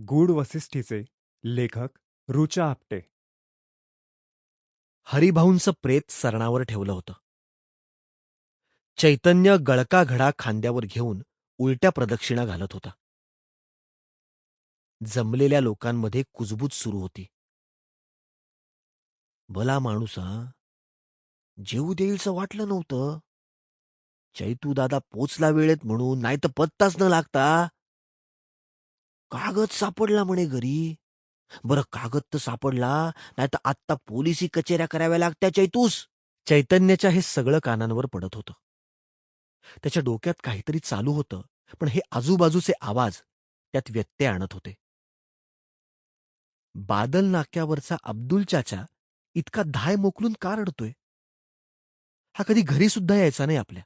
गूढ वसिष्ठीचे लेखक रुचा आपटे. हरिभाऊंचं प्रेत सरणावर ठेवलं होतं. चैतन्य गळका घडा खांद्यावर घेऊन उलट्या प्रदक्षिणा घालत होता. जमलेल्या लोकांमध्ये कुजबूज सुरू होती. भला माणूस हा? जेऊ देईलचं वाटलं नव्हतं. चैतू दादा पोचला वेळेत म्हणून नाही तर पत्ताच न लागता कागद सापडला म्हणे घरी. बरं कागद तर सापडला नाही तर आत्ता पोलिसी कचेऱ्या कराव्या लागत्या चैतूस. चैतन्याच्या हे सगळं कानांवर पडत होतं. त्याच्या डोक्यात काहीतरी चालू होतं पण हे आजूबाजूचे आवाज त्यात व्यत्यय आणत होते. बादल नाक्यावरचा अब्दुल चाचा इतका धाय मोकलून का रडतोय? हा कधी घरी सुद्धा यायचा नाही आपल्या.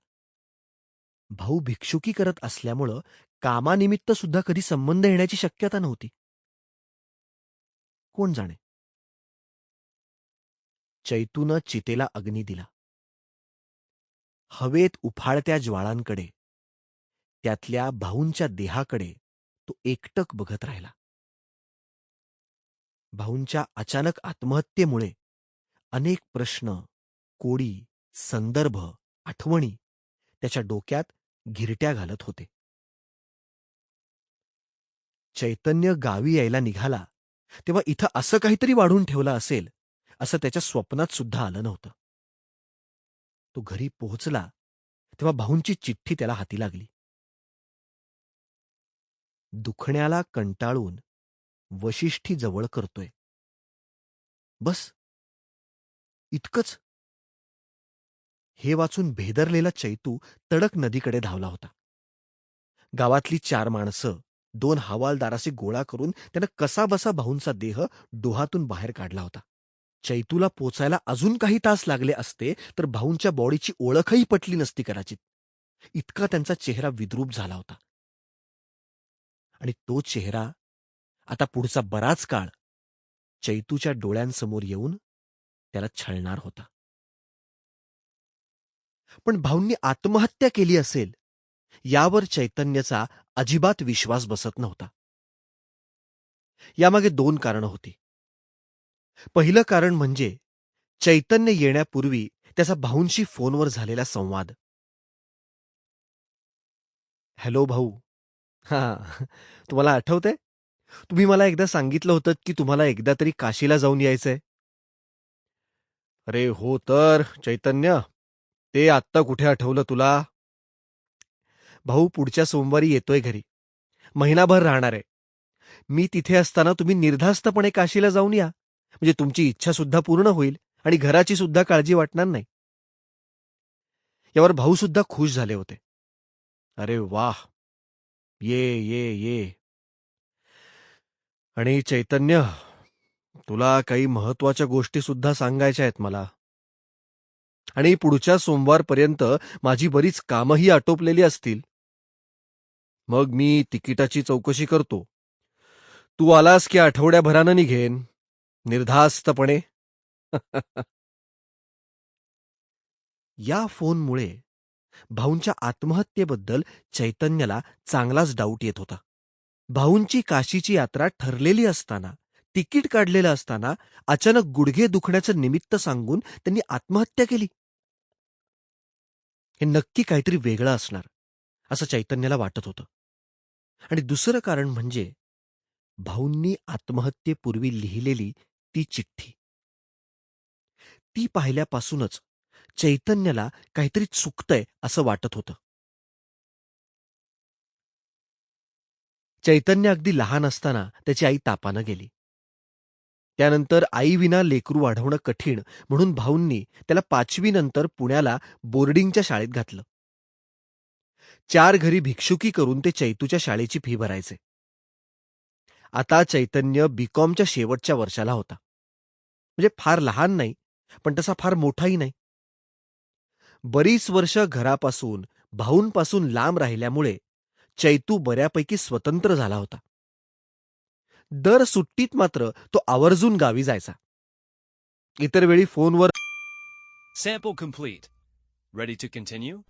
भाऊ भिक्षुकी करत असल्यामुळं कामानिमित्त सुद्धा कधी संबंध येण्याची शक्यता नव्हती. कोण जाणे? चैतूनं चितेला अग्नी दिला. हवेत उफाळत्या ज्वाळांकडे त्यातल्या भाऊंच्या देहाकडे तो एकटक बघत राहिला. भाऊंच्या अचानक आत्महत्येमुळे अनेक प्रश्न कोडी संदर्भ आठवणी त्याच्या डोक्यात घिरट्या घालत होते. चैतन्य गावी यायला निघाला तेव्हा इथं असं काहीतरी वाढून ठेवलं असेल असं त्याच्या स्वप्नात सुद्धा आलं नव्हतं. तो घरी पोहोचला तेव्हा भाऊंची चिठ्ठी त्याला हाती लागली. दुखण्याला कंटाळून वशिष्ठी जवळ करतोय. बस. इतकंच. हे वाचून भेदरलेला चैतू तडक नदीकडे धावला होता. गावातली चार माणसं दोन हवालदाराशी गोळा करून त्यानं कसाबसा भाऊंचा देह डोहातून बाहेर काढला होता. चैतूला पोचायला अजून काही तास लागले असते तर भाऊंच्या बॉडीची ओळखही पटली नसती कदाचित. इतका त्यांचा चेहरा विद्रूप झाला होता. आणि तो चेहरा आता पुढचा बराच काळ चैतूच्या डोळ्यांसमोर येऊन त्याला छळणार होता. पण भाऊंनी आत्महत्या केली असेल यावर चैतन्याचा अजिबात विश्वास बसत नव्हता. यामागे दोन कारणं होती. पहिलं कारण म्हणजे चैतन्य येण्यापूर्वी त्याचा भाऊंशी फोनवर झालेला संवाद. हॅलो भाऊ. हा तुम्हाला आठवतंय? तुम्ही मला एकदा सांगितलं होतं की तुम्हाला एकदा तरी काशीला जाऊन यायचंय. अरे हो तर चैतन्य. ते आत्ता कुठे आठवलं तुला? भाऊ पुढच्या सोमवारी येतोय घरी. महिनाभर राहणार आहे. मी तिथे असताना तुम्ही निर्धास्तपणे काशीला जाऊन या. म्हणजे तुमची इच्छा सुद्धा पूर्ण होईल आणि घराची सुद्धा काळजी वाटणार नाही. यावर भाऊ सुद्धा खुश झाले होते. अरे वाह! ये ये ये. आणि चैतन्य तुला काही महत्त्वाच्या गोष्टी सुद्धा सांगायच्या आहेत मला. आणि पुढच्या सोमवारपर्यंत माझी बरीच कामही आटोपलेली असतील. मग मी तिकिटाची चौकशी करतो. तू आलास की आठवड्याभरानं निघेन? निर्धास्तपणे. या फोनमुळे भाऊंच्या आत्महत्येबद्दल चैतन्याला चांगलाच डाऊट येत होता. भाऊंची काशीची यात्रा ठरलेली असताना तिकीट काढलेलं असताना अचानक गुडघे दुखण्याचं निमित्त सांगून त्यांनी आत्महत्या केली. हे नक्की काहीतरी वेगळं असणार असं चैतन्याला वाटत होतं. आणि दुसरं कारण म्हणजे भाऊंनी आत्महत्येपूर्वी लिहिलेली ती चिठ्ठी. ती पाहिल्यापासूनच चैतन्याला काहीतरी चुकतंय असं वाटत होतं. चैतन्य अगदी लहान असताना त्याची आई तापानं गेली. त्यानंतर आईविना लेकरू वाढवणं कठीण म्हणून भाऊंनी त्याला पाचवीनंतर पुण्याला बोर्डिंगच्या शाळेत घातलं. चार घरी भिक्षुकी करून ते चैतूच्या शाळेची फी भरायचे. आता चैतन्य बीकॉमच्या शेवटच्या वर्षाला होता. म्हणजे फार लहान नाही पण तसा फार मोठाही नाही. बरीच वर्ष घरापासून भाऊंपासून लांब राहिल्यामुळे चैतू बऱ्यापैकी स्वतंत्र झाला होता. दर सुट्टीत मात्र तो आवर्जून गावी जायचा. इतर वेळी फोनवर sample complete ready to continue